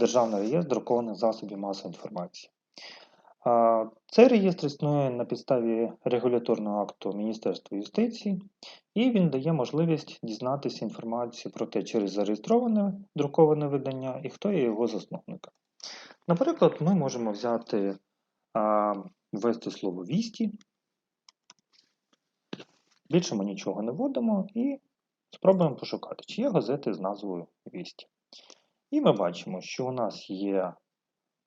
Державний реєстр друкованих засобів масової інформації. Цей реєстр існує на підставі регуляторного акту Міністерства юстиції, і він дає можливість дізнатися інформацію про те, через зареєстроване друковане видання і хто є його засновником. Наприклад, ми можемо взяти, ввести слово «вісті», більше ми нічого не вводимо і спробуємо пошукати, чи є газети з назвою «Вісті». І ми бачимо, що у нас є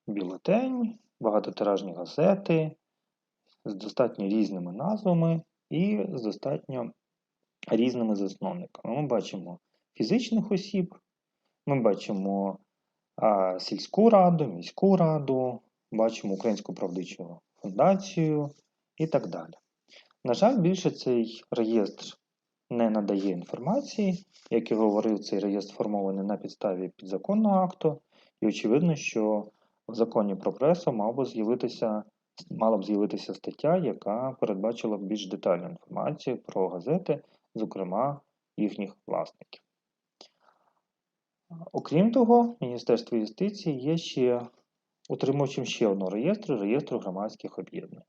бюлетень, багатотиражні газети з достатньо різними назвами і з достатньо різними засновниками. Ми бачимо фізичних осіб, ми бачимо а, сільську раду, міську раду, бачимо Українську правдичу фундацію і так далі. На жаль, більше цей реєстр не надає інформації, як я говорив, цей реєстр сформований на підставі підзаконного акту, і очевидно, що в законі про пресу мав би з'явитися, мала б з'явитися стаття, яка передбачила б більш детальну інформацію про газети, зокрема їхніх власників. Окрім того, Міністерство юстиції є ще утримувачем ще одного реєстру реєстру громадських об'єднань.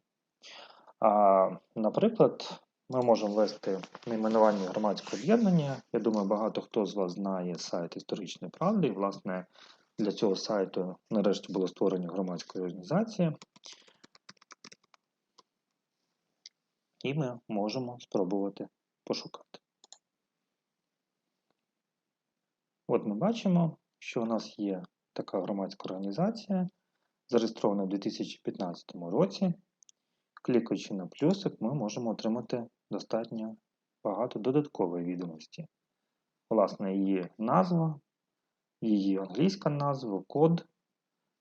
А, Наприклад, ми можемо ввести найменування громадського об'єднання. Я думаю, багато хто з вас знає сайт історичної правди. І, власне, для цього сайту нарешті було створення громадської організації. І ми можемо спробувати пошукати. От ми бачимо, що у нас є така громадська організація, зареєстрована у 2015 році. Клікаючи на плюсик, ми можемо отримати достатньо багато додаткової відомості. Власне, її назва, її англійська назва, код,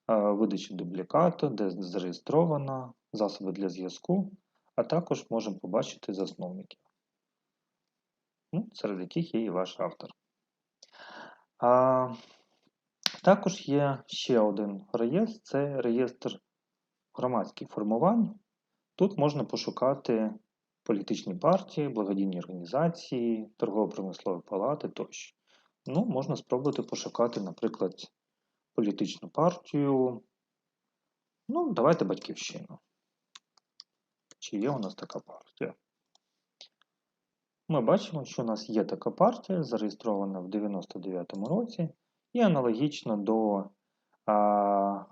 видача дублікату, де зареєстрована, засоби для зв'язку, а також можемо побачити засновників, ну, серед яких є і ваш автор. Також є ще один реєстр це реєстр громадських формувань. Тут можна пошукати політичні партії, благодійні організації, торгово-промислові палати тощо. Ну, можна спробувати пошукати, наприклад, політичну партію. Ну, давайте батьківщину. Чи є у нас така партія? Ми бачимо, що у нас є така партія, зареєстрована в 99-му році, і аналогічно до а,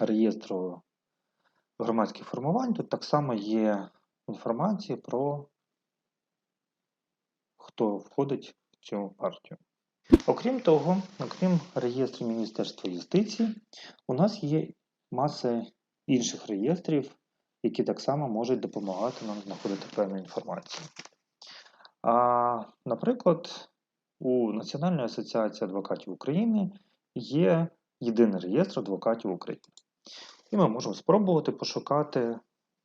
реєстру громадських формувань, тут так само є інформація про хто входить в цю партію. Окрім того, окрім реєстру Міністерства юстиції, у нас є маса інших реєстрів, які так само можуть допомагати нам знаходити певну інформацію. А, Наприклад, у Національної асоціації адвокатів України є єдиний реєстр адвокатів України. І ми можемо спробувати пошукати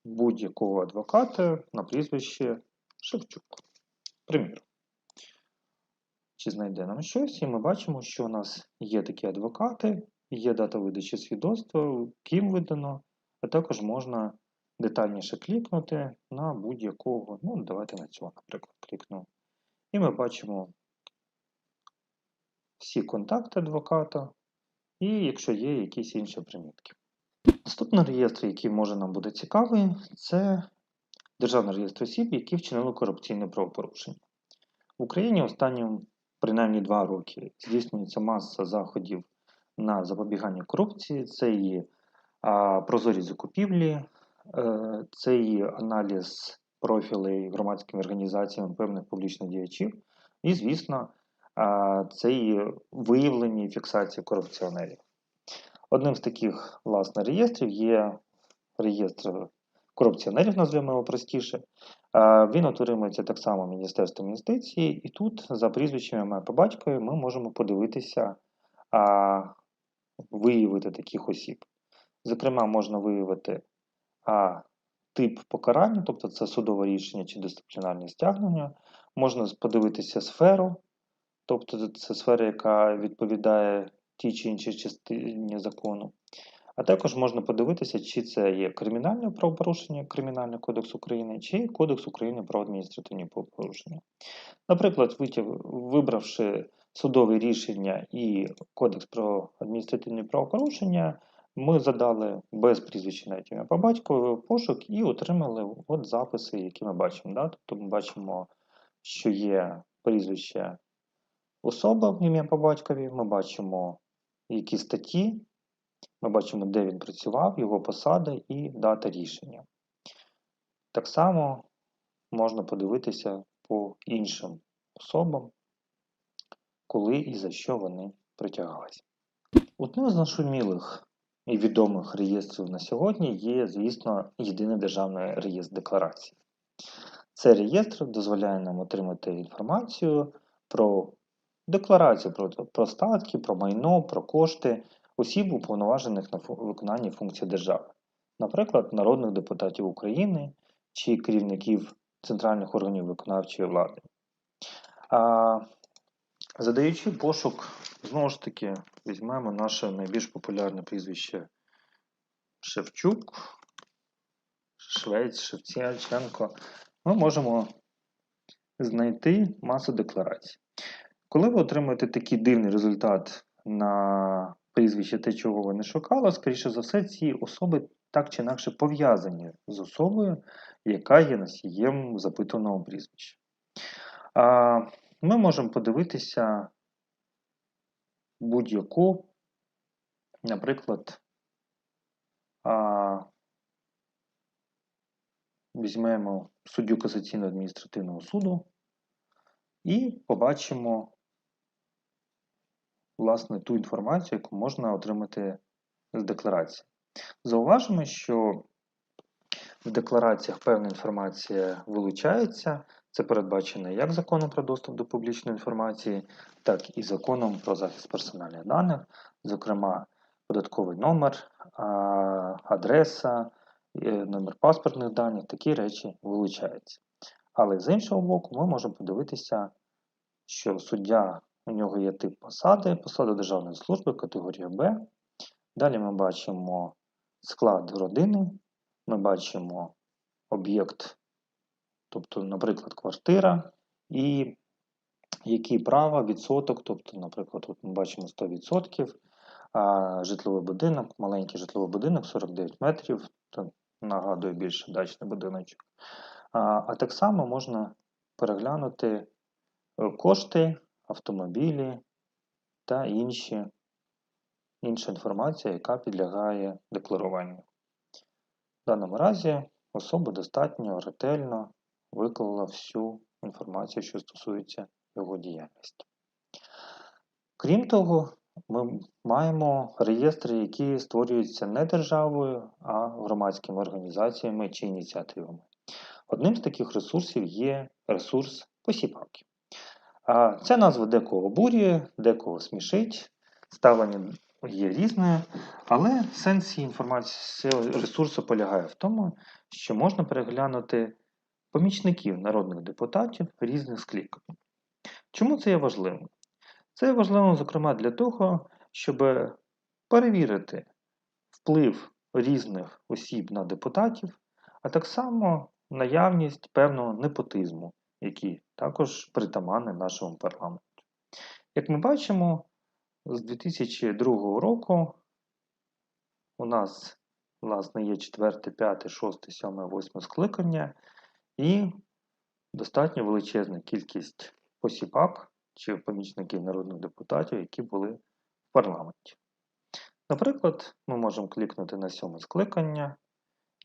будь-якого адвоката на прізвище Шевчук. Примір. Чи знайде нам щось, і ми бачимо, що у нас є такі адвокати, є дата видачі свідоцтва, ким видано, а також можна детальніше клікнути на будь-якого. Ну, давайте на цього, наприклад, клікну. І ми бачимо всі контакти адвоката, і якщо є якісь інші примітки. Наступний реєстр, який може нам буде цікавий, це Державний реєстр осіб, які вчинили корупційне правопорушення. В Україні останні принаймні два роки здійснюється маса заходів на запобігання корупції, це і прозорі закупівлі, е, це і аналіз профілей громадськими організаціями певних публічних діячів, і, звісно, це і виявлення і фіксація корупціонерів. Одним з таких власне реєстрів є реєстр корупціонерів, назвемо його простіше. Він отримується так само Міністерством інвестицій, і тут за прізвищами по батькові ми можемо подивитися, виявити таких осіб. Зокрема, можна виявити а, тип покарання, тобто це судове рішення чи дисциплінарне стягнення. Можна подивитися сферу, тобто це сфера, яка відповідає тій чи іншій частині закону. А також можна подивитися, чи це є кримінальне правопорушення, Кримінальний кодекс України, чи Кодекс України про адміністративні правопорушення. Наприклад, вибравши судові рішення і Кодекс про адміністративні правопорушення, ми задали без прізвища навіть ім'я по батькові пошук і отримали от записи, які ми бачимо. Да? Тобто ми бачимо, що є прізвище особа ім'я по батькові, ми бачимо які статті, ми бачимо, де він працював, його посада і дата рішення. Так само можна подивитися по іншим особам, коли і за що вони притягалися. Одним з нашумілих і відомих реєстрів на сьогодні є, звісно, єдиний державний реєстр декларацій. Цей реєстр дозволяє нам отримати інформацію про декларацію про, про статки, про майно, про кошти осіб, уповноважених на виконанні функцій держави, наприклад, народних депутатів України чи керівників центральних органів виконавчої влади. А, Задаючи пошук, знову ж таки, візьмемо наше найбільш популярне прізвище Шевчук, Швець, Шевченко, ми можемо знайти масу декларацій. Коли ви отримуєте такий дивний результат на прізвище те, чого ви не шукали, скоріше за все, ці особи так чи інакше пов'язані з особою, яка є носієм запитаного прізвища. Ми можемо подивитися будь-яку, наприклад, візьмемо суддю Касаційного адміністративного суду і побачимо власне ту інформацію, яку можна отримати з декларації. Зауважимо, що в деклараціях певна інформація вилучається. Це передбачено як законом про доступ до публічної інформації, так і законом про захист персональних даних, зокрема, податковий номер, адреса, е, номер паспортних даних, такі речі вилучаються. Але з іншого боку, ми можемо подивитися, що суддя у нього є тип посади, посада державної служби, категорія Б. Далі ми бачимо склад родини, ми бачимо об'єкт, тобто, наприклад, квартира, і які права, відсоток, тобто, наприклад, тут ми бачимо 100%, а житловий будинок, маленький житловий будинок 49 метрів, то нагадує більше дачний будиночок. А, а так само можна переглянути е, кошти автомобілі та інші, інша інформація, яка підлягає декларуванню. В даному разі особа достатньо ретельно виклала всю інформацію, що стосується його діяльності. Крім того, ми маємо реєстри, які створюються не державою, а громадськими організаціями чи ініціативами. Одним з таких ресурсів є ресурс посіпавки. Ця назва декого обурює, декого смішить, ставлення є різне, але сенс інформації ресурсу полягає в тому, що можна переглянути помічників народних депутатів різних скликань. Чому це є важливим? Це є важливим, зокрема, для того, щоб перевірити вплив різних осіб на депутатів, а так само наявність певного непотизму які також притаманні нашому парламенту. Як ми бачимо, з 2002 року у нас власне, є 4, 5, 6, 7, 8 скликання і достатньо величезна кількість посіпак чи помічників народних депутатів, які були в парламенті. Наприклад, ми можемо клікнути на сьоме скликання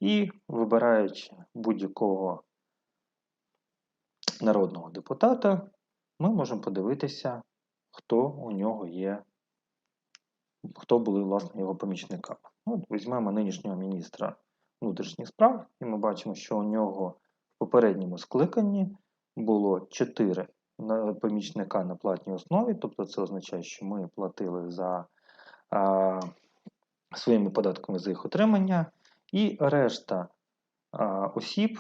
і, вибираючи будь-якого народного депутата, ми можемо подивитися, хто у нього є, хто були, власне, його помічниками. От Візьмемо нинішнього міністра внутрішніх справ, і ми бачимо, що у нього в попередньому скликанні було 4 помічника на платній основі, тобто це означає, що ми платили за а, своїми податками за їх отримання, і решта а, осіб,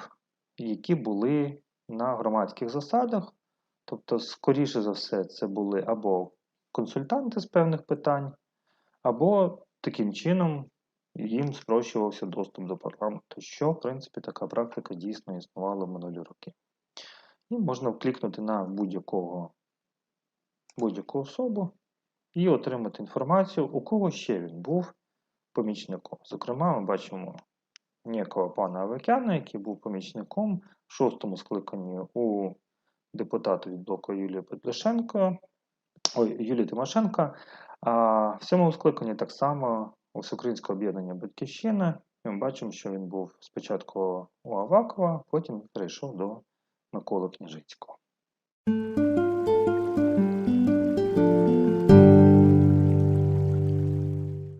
які були на громадських засадах. Тобто, скоріше за все, це були або консультанти з певних питань, або таким чином їм спрощувався доступ до парламенту, що, в принципі, така практика дійсно існувала в минулі роки. І можна вклікнути на будь-якого будь-яку особу і отримати інформацію, у кого ще він був помічником. Зокрема, ми бачимо ніякого пана Авакяна, який був помічником шостому скликанні у депутата від блоку Юлії Петлюшенко, ой, Юлії Тимошенка. А в сьомому скликанні так само у Всеукраїнського об'єднання Батьківщина. Ми бачимо, що він був спочатку у Авакова, потім перейшов до Миколи Княжицького.